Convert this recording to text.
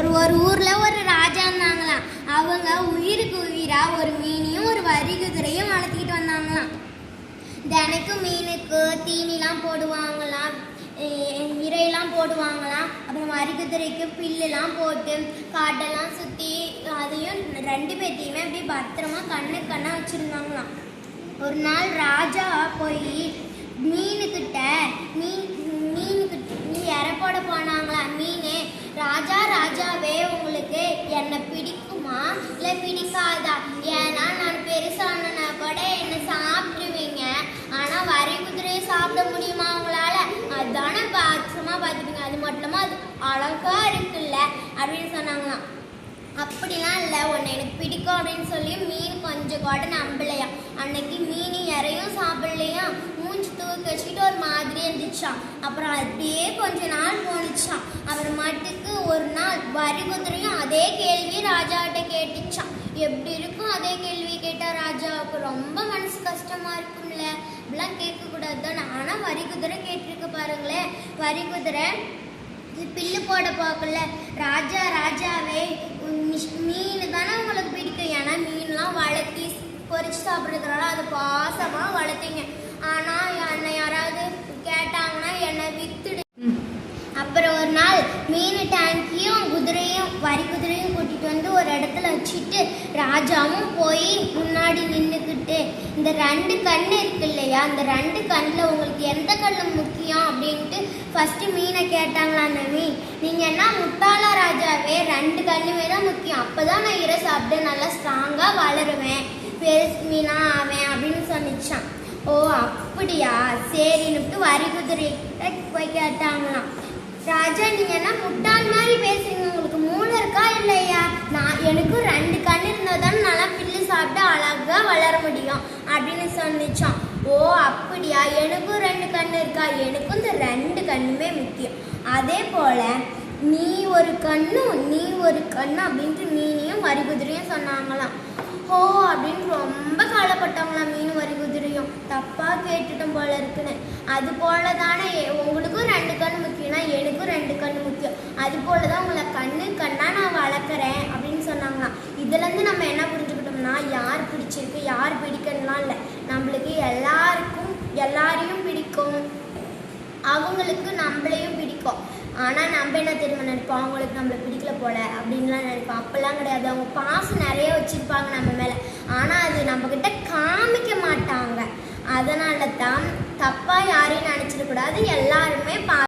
ஒரு ஒரு ஊரில் ஒரு ராஜா இருந்தாங்களாம். அவங்க உயிருக்கு உயிரா ஒரு மீனையும் ஒரு வரி குதிரையும் வளர்த்திக்கிட்டு வந்தாங்களாம். தினைக்கும் மீனுக்கு தீனிலாம் போடுவாங்களாம். இறையெல்லாம் போடுவாங்களாம். அப்புறம் வரி குதிரைக்கு பில்லுலாம் போட்டு காட்டெல்லாம் சுற்றி அதையும் ரெண்டு பேர்த்தையுமே அப்படியே பத்திரமா கண்ணு கண்ணாக வச்சுருந்தாங்களாம். ஒரு நாள் ராஜா போய் மீனுக்கிட்ட மீன் மீனுக்கிட்ட நீ இறை போட போனாங்களா மீன் ராஜா ராஜாவே உங்களுக்கு என்னை பிடிக்குமா எனக்கு பிடிக்காதா ஏன்னா நான் பெருசானனா கூட என்னை சாப்பிடுவீங்க ஆனால் வரி குதிரையை சாப்பிட முடியுமா உங்களால? அதானே பாசமாக பார்த்துப்பீங்க. அது மட்டும்? அது அழகா இருக்குல்ல அப்படின்னு சொன்னாங்களாம். அப்படிலாம் இல்லை. உன்னை எனக்கு பிடிக்கும் அப்படின்னு சொல்லி மீன் கொஞ்சம் கூட நம்பலையா? அன்னைக்கு மீன் இறையும் சாப்பிடலையா? மூஞ்சி தூக்கி வச்சுக்கிட்டு ஒரு மாதிரி இருந்துச்சான் அப்புறம் அப்படியே கொஞ்ச நாள் போணுச்சான் அப்புறம் மட்டுக்கு ஒரு நாள் அதே கேள்வி ராஜாட்ட கேட்டுச்சான் எப்படி இருக்கும் அதே கேள்வி கேட்டால் ராஜாவுக்கு ரொம்ப மனசு கஷ்டமா இருக்கும்ல. இப்படிலாம் கேட்கக்கூடாது தானே ஆனால் வரி குதிரை கேட்டிருக்கு பாருங்களேன். வரி குதிரை பில்லு போட பார்க்கல ராஜா ராஜாவே மீன் தானே உங்களுக்கு பிடிக்கும். ஏன்னா மீன்லாம் வளர்த்தி பொறிச்சு சாப்பிட்றதுனால அது பாசமாக வளர்த்தீங்க ஆனால் என்னை யாராவது கேட்டாங்கன்னா என்னை வித்துடு அப்புறம் ஒரு நாள் மீன் டேங்கியும் குதிரையும் வரி குதிரையும் கூட்டிட்டு வந்து ஒரு இடத்துல வச்சுட்டு ராஜாவும் போய் முன்னாடி நின்றுக்கிட்டு இந்த ரெண்டு கண் இருக்கு இல்லையா அந்த ரெண்டு கண்ணில் உங்களுக்கு எந்த கண்ணு முக்கியம் அப்படின்ட்டு ஃபஸ்ட்டு மீனை கேட்டாங்களா அந்த மீன் நீங்கள் என்ன முட்டாளா ராஜாவே? ரெண்டு கண்ணுமே தான் முக்கியம். அப்போ தான் நான் இறை சாப்பிட்டு நல்லா ஸ்ட்ராங்காக வளருவேன். பெருசு மீனா ஆவேன் அப்படின்னு சொன்னிச்சான். ஓ அப்படியா? சரின்னுட்டு வரி குதிரை போய் கேட்டாங்களாம். ராஜா நீங்க என்ன முட்டாள் மாதிரி பேசுறீங்க. உங்களுக்கு மூளை இருக்கா இல்லையா? நான் எனக்கும் ரெண்டு கண் இருந்தா நல்லா பில்லு சாப்பிட்டு அழகா வளர முடியும் அப்படின்னு சொன்னிச்சான். ஓ அப்படியா? எனக்கும் ரெண்டு கண் இருக்கா? எனக்கும் இந்த ரெண்டு கண்ணுமே முக்கியம். அதே போல நீ ஒரு கண்ணும் நீ ஒரு கண்ணு அப்படின்ட்டு மீனையும் வரி குதிரையும் சொன்னாங்களாம். ஓ அப்படின்னு ரொம்ப காலப்பட்டவங்களாம் மீன் வரி குதிரையும் கேட்டுட்டோம் போல இருக்குன்னு. அது போல தானே உங்களுக்கும் ரெண்டு கண் முக்கியம்னா எனக்கும் ரெண்டு கண் முக்கியம். அது போல தான் உங்களை கண்ணு கண்ணாக நான் வளர்க்குறேன் அப்படின்னு சொன்னாங்களாம். இதுலேருந்து நம்ம என்ன புரிஞ்சுக்கிட்டோம்னா யார் பிடிச்சிருக்கு யார் பிடிக்கணும்லாம் இல்லை. நம்மளுக்கு எல்லாருக்கும் எல்லாரையும் பிடிக்கும். அவங்களுக்கு நம்மளையும் பிடிக்கும். ஆனால் நம்ம என்ன தெரியுமா நினைப்போம்? அவங்களுக்கு நம்மளை பிடிக்கல போல அப்படின்லாம் நினைப்போம். அப்போல்லாம் கிடையாது. அவங்க பாசம் நிறைய வச்சுருப்பாங்க நம்ம மேலே. ஆனால் அது நம்மக்கிட்ட காமிக்க மாட்டாங்க. அதனால தான் தப்பாக யாரையும் நினச்சிடக்கூடாது. எல்லாருமே பா